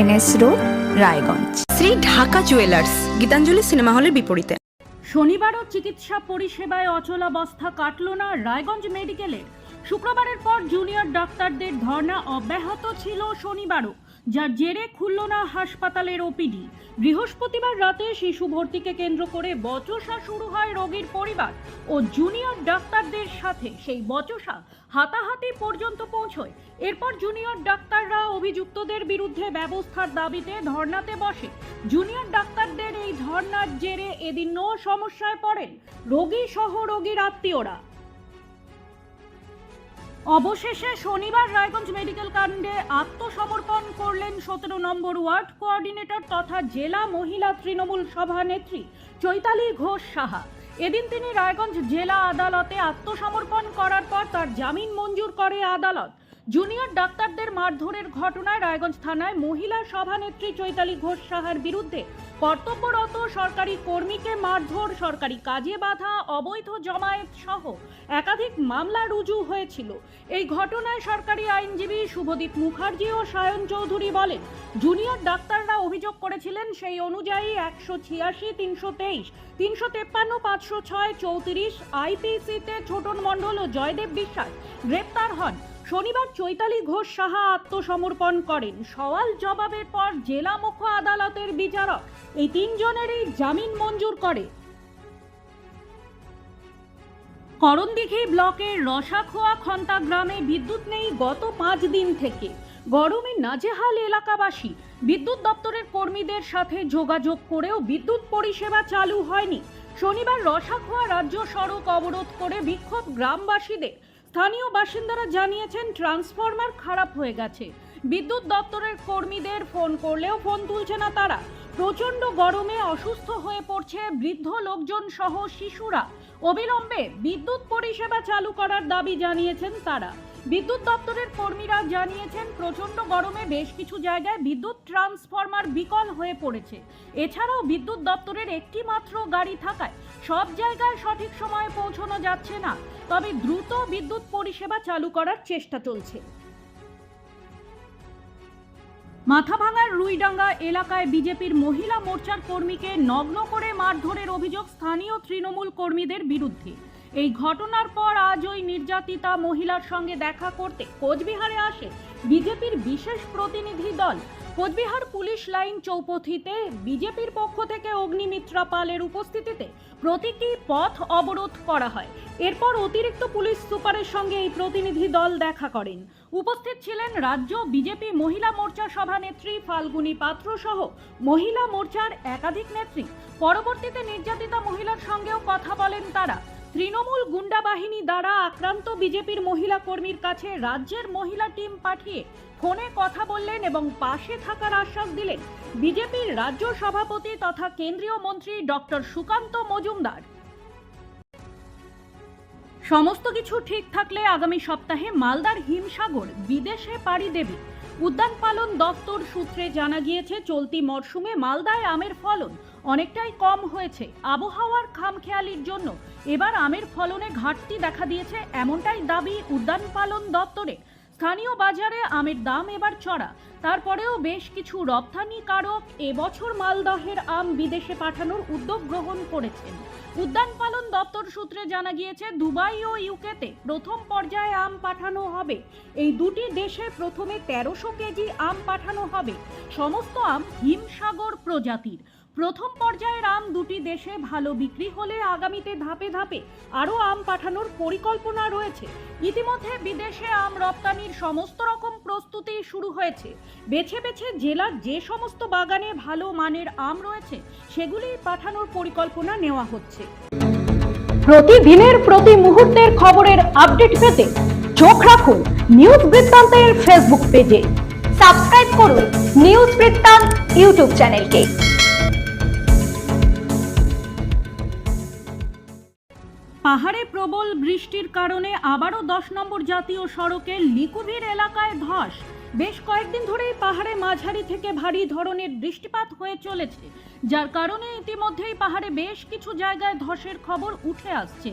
NS road Raiganj. Shri Dhaka jewellers Gitanjali cinema হলের বিপরীতে। শনিবারও চিকিৎসা পরিষেবায় অচলাবস্থা কাটল না রায়গঞ্জ মেডিকেলে। শুক্রবারের পর জুনিয়র ডাক্তারদের ধর্না অব্যাহত ছিল শনিবারও। যার জেরে খুলল না হাসপাতালের ওপিডি। বৃহস্পতিবার রাতে শিশু ভর্তিকে কেন্দ্র করে বচসা শুরু হয় রোগীর পরিবার ও জুনিয়র ডাক্তারদের সাথে। সেই বচসা হাতাহাতি পর্যন্ত পৌঁছয়। এরপর জুনিয়র ডাক্তাররা অভিযুক্তদের বিরুদ্ধে ব্যবস্থার দাবিতে ধর্নাতে বসে। জুনিয়র ডাক্তারদের এই ধর্নার জেরে এদিন নো সমস্যায় পড়েন। রোগী সহ রোগীর আত্মীয়রা। অবশেষে শনিবার রায়গঞ্জ মেডিকেল কাণ্ডে আত্মসমর্পণ করলেন সতেরো নম্বর ওয়ার্ড কোঅর্ডিনেটর তথা জেলা মহিলা তৃণমূল সভানেত্রী চৈতালি ঘোষ সাহা। এদিন তিনি রায়গঞ্জ জেলা আদালতে আত্মসমর্পণ করার পর তার জামিন মঞ্জুর করে আদালত। জুনিয়র ডাক্তারদের মারধরের ঘটনায় রায়গঞ্জ থানায় মহিলা সভানেত্রী চৈতালি ঘোষ সাহার বিরুদ্ধে কর্তব্যরত সরকারি কর্মীকে মারধর, সরকারি কাজে বাধা, অবৈধ জমায়েত সহ একাধিক মামলা রুজু হয়েছিল। এই ঘটনায় সরকারি আইনজীবী শুভদীপ মুখার্জি ও সায়ন চৌধুরী বলেন, জুনিয়র ডাক্তাররা অভিযোগ করেছিলেন সেই অনুযায়ী একশো ছিয়াশি, তিনশো তেইশ, তিনশো তেপ্পান্ন, পাঁচশো ছয়, চৌত্রিশ, আইপিসিতে ছোটন মণ্ডল ও জয়দেব বিশ্বাস গ্রেপ্তার হন। শনিবার চৈতালি ঘোষ সাহা আত্মসমর্পণ করেন। সওয়াল জবাবের পর জেলা মুখ্য আদালতের বিচারক এই তিনজনেরই জামিন মঞ্জুর করে। করণদিঘি ব্লকের রসাখোয়া খন্তা গ্রামে বিদ্যুৎ নেই গত পাঁচ দিন থেকে। গরমে নাজেহাল এলাকাবাসী। বিদ্যুৎ দপ্তরের কর্মীদের সাথে যোগাযোগ করেও বিদ্যুৎ পরিষেবা চালু হয়নি। শনিবার রসাখোয়া রাজ্য সড়ক অবরোধ করে বিক্ষোভ গ্রামবাসীদের। স্থানীয় বাসিন্দারা জানিয়েছেন, ট্রান্সফরমার খারাপ হয়ে গেছে। বিদ্যুৎ দপ্তরের কর্মীদের ফোন করলেও ফোন তুলছে না তারা। প্রচণ্ড গরমে অসুস্থ হয়ে পড়ছে বৃদ্ধ লোকজন সহ শিশুরা। অবিলম্বে বিদ্যুৎ পরিষেবা চালু করার দাবি জানিয়েছেন তারা। বিদ্যুৎ দপ্তরের কর্মীরা জানিয়েছেন, প্রচণ্ড গরমে বেশ কিছু জায়গায় বিদ্যুৎ ট্রান্সফরমার বিকল হয়ে পড়েছে। এছাড়াও বিদ্যুৎ দপ্তরের একটি মাত্র গাড়ি থাকায় সব জায়গায় সঠিক সময়ে পৌঁছানো যাচ্ছে না। তবে দ্রুত বিদ্যুৎ পরিষেবা চালু করার চেষ্টা চলছে। মাথাভাঙার রুইডাঙ্গা এলাকায় বিজেপির মহিলা মোর্চার কর্মীকে নগ্ন করে মারধরের অভিযোগ স্থানীয় তৃণমূল কর্মীদের বিরুদ্ধে। এই ঘটনার পর আজ ওই নির্যাতিতা মহিলার সঙ্গে দেখা করতে কোচবিহারে আসে বিজেপির বিশেষ প্রতিনিধি দল। কোচবিহার পুলিশ লাইন চৌপথিতে বিজেপির পক্ষ থেকে অগ্নিমিত্রা পালের উপস্থিতিতে প্রতীকী পথ অবরোধ করা হয়। এরপর অতিরিক্ত পুলিশ সুপারের সঙ্গে এই প্রতিনিধি দল দেখা করেন। উপস্থিত ছিলেন রাজ্য বিজেপি মহিলা মোর্চা সভানেত্রী ফাল্গুনী পাত্র সহ মহিলা মোর্চার একাধিক নেত্রী। পরবর্তীতে নির্যাতিতা মহিলার সঙ্গেও কথা বলেন তারা। তৃণমূল গুন্ডা বাহিনী দ্বারা আক্রান্ত বিজেপির মহিলা কর্মীর কাছে রাজ্যের মহিলা টিম পাঠিয়ে ফোনে কথা বললেন এবং পাশে থাকার আশ্বাস দিলেন বিজেপির রাজ্য সভাপতি তথা কেন্দ্রীয় মন্ত্রী ডক্টর সুকান্ত মজুমদার। সমস্ত কিছু ঠিক থাকলে আগামী সপ্তাহে মালদার হিমসাগর বিদেশে পাড়ি দেবে। উদ্যান পালন দপ্তর সূত্রে জানা গিয়েছে, চলতি মরশুমে মালদায় আমের ফলন অনেকটাই কম হয়েছে। আবহাওয়ার খামখেয়ালির জন্য এবার আমের ফলনে ঘাটতি দেখা দিয়েছে এমনটাই দাবি উদ্যান পালন দপ্তরে স্থানীয় বাজারে আমের দাম এবার চড়া। তারপরেও বেশ কিছু রপ্তানিকারক এবছর মালদহের আম বিদেশে পাঠানোর উদ্যোগ গ্রহণ করেছেন। উদ্যান পালন দপ্তর সূত্রে জানা গিয়েছে, দুবাই ও ইউকেতে প্রথম পর্যায়ে আম পাঠানো হবে। এই দুটি দেশে প্রথমে তেরোশো কেজি আম পাঠানো হবে। সমস্ত আম হিমসাগর প্রজাতির। প্রথম পর্যায়ের আম দুটি দেশে ভালো বিক্রি হলে আগামীতে ধাপে ধাপে আরও আম পাঠানোর পরিকল্পনা রয়েছে। ইতিমধ্যে বিদেশে আম রপ্তানির সমস্ত রকম প্রস্তুতি শুরু হয়েছে। বেছে বেছে জেলার যে সমস্ত বাগানে ভালো মানের আম রয়েছে, সেগুলি পাঠানোর পরিকল্পনা নেওয়া হচ্ছে। প্রতিদিনের প্রতি মুহূর্তের খবরের আপডেট পেতে চোখ রাখুন নিউজ বৃত্তান্তের ফেসবুক পেজে। সাবস্ক্রাইব করুন নিউজ বৃত্তান্ত ইউটিউব চ্যানেলকে। পাহাড়ে প্রবল বৃষ্টির কারণে আবারও দশ নম্বর জাতীয় সড়কের লিকুভির এলাকায় ধস। বেশ কয়েকদিন ধরেই পাহাড়ে মাঝারি থেকে ভারী ধরনের বৃষ্টিপাত হয়ে চলেছে, যার কারণে ইতিমধ্যেই পাহাড়ে বেশ কিছু জায়গায় ধসের খবর উঠে আসছে।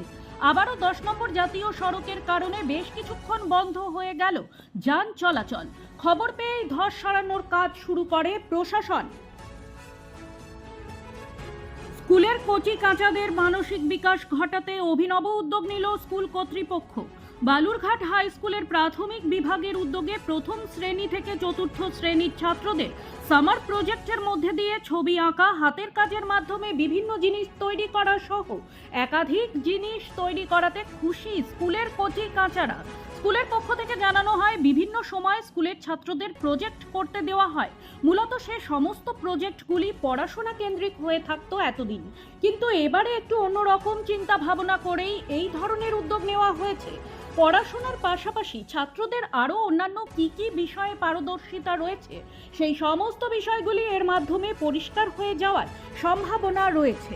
আবারও দশ নম্বর জাতীয় সড়কের কারণে বেশ কিছুক্ষণ বন্ধ হয়ে গেল যান চলাচল। খবর পেয়েই ধস সরানোর কাজ শুরু করে প্রশাসন। স্কুলের কচি কাঁচাদের মানসিক বিকাশ ঘটাতে অভিনব উদ্যোগ নিল স্কুল কর্তৃপক্ষ। বালুরঘাট হাই স্কুলের প্রাথমিক বিভাগের উদ্যোগে প্রথম শ্রেণি থেকে চতুর্থ শ্রেণির ছাত্রদের সামার প্রজেক্টের মধ্যে দিয়ে ছবি আঁকা, হাতের কাজের মাধ্যমে বিভিন্ন জিনিস তৈরি করা সহ একাধিক জিনিস তৈরি করাতে খুশি স্কুলের কচি কাঁচারা। স্কুলের পক্ষ থেকে জানানো হয়, বিভিন্ন সময় স্কুলের ছাত্রদের প্রজেক্ট করতে দেওয়া হয়। মূলত সে সমস্ত প্রজেক্টগুলি পড়াশোনা কেন্দ্রিক হয়ে থাকতো এতদিন। কিন্তু এবারে একটু অন্যরকম চিন্তা ভাবনা করেই এই ধরনের উদ্যোগ নেওয়া হয়েছে। পড়াশোনার পাশাপাশি ছাত্রদের আরও অন্যান্য কি কি বিষয়ে পারদর্শিতা রয়েছে, সেই সমস্ত বিষয়গুলি এর মাধ্যমে পরিষ্কার হয়ে যাওয়ার সম্ভাবনা রয়েছে।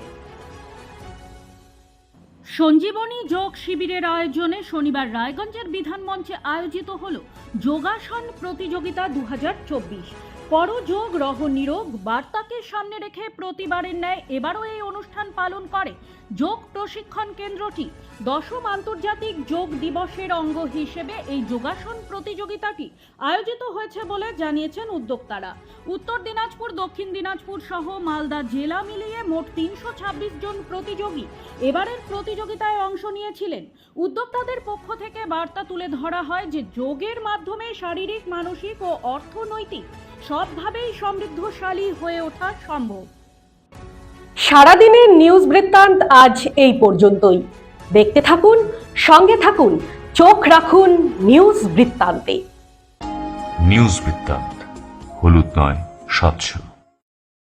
সঞ্জীবনী যোগ শিবিরের আয়োজনে শনিবার রায়গঞ্জের বিধানমঞ্চে আয়োজিত হল যোগাসন প্রতিযোগিতা দু হাজার চব্বিশ। পরযোগ রহ নিরোগ বার্তাকে সামনে রেখে প্রতিবারের ন্যায় এবারও এই অনুষ্ঠান পালন করে যোগ প্রশিক্ষণ কেন্দ্রটি। দশম আন্তর্জাতিক যোগ দিবসের অঙ্গ হিসেবে এই যোগাসন প্রতিযোগিতাটি আয়োজিত হয়েছে বলে জানিয়েছেন উদ্যোক্তারা। উত্তর দিনাজপুর, দক্ষিণ দিনাজপুর সহ মালদা জেলা মিলিয়ে মোট তিনশো ছাব্বিশ জন প্রতিযোগী এবারের প্রতিযোগিতায় অংশ নিয়েছিলেন। উদ্যোক্তাদের পক্ষ থেকে বার্তা তুলে ধরা হয় যে যোগের মাধ্যমে শারীরিক, মানসিক ও অর্থনৈতিক সবভাবেই সমৃদ্ধশালী হয়ে ওঠা সম্ভব। সারাদিনের নিউজ বৃত্তান্ত আজ এই পর্যন্তই। দেখতে থাকুন সঙ্গে থাকুন চোখ রাখুন নিউজ বৃত্তান্তে। নিউজ বৃত্তান্ত হলুদ নয় স্বচ্ছ